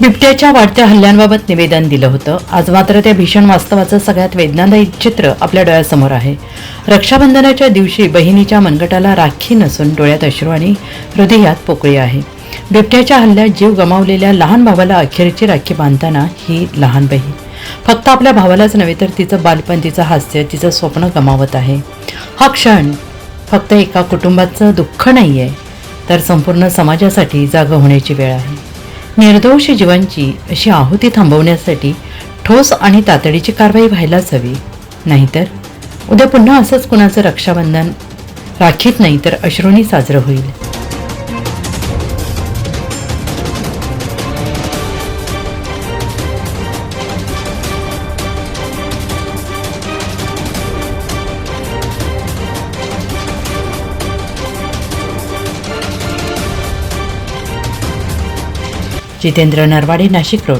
बिबट्याच्या वाढत्या हल्ल्यांबाबत निवेदन दिलं होतं. आज मात्र त्या भीषण वास्तवाचं सगळ्यात वेदनादायी चित्र आपल्या डोळ्यासमोर आहे. रक्षाबंधनाच्या दिवशी बहिणीच्या मनगटाला राखी नसून डोळ्यात अश्रू आणि हृदयात पोकळी आहे. बिबट्याच्या हल्ल्यात जीव गमावलेल्या लहान भावाला अखेरची राखी बांधताना ही लहान बहीण. फक्त आपल्या भावालाच नव्हे तर तिचं बालपण तिचं हास्य तिचं स्वप्न गमावत आहे. हा क्षण फक्त एका कुटुंबाचं दुःख नाही आहे तर संपूर्ण समाजासाठी जागं होण्याची वेळ आहे. निर्दोष जीवांची अशी आहुती थांबवण्यासाठी ठोस आणि तातडीची कारवाई व्हायलाच हवी. नाहीतर उद्या पुन्हा असंच कुणाचं रक्षाबंधन राखीत नाही तर अश्रूनी साजरं होईल. जितेंद्र नरवाडे नाशिक रोड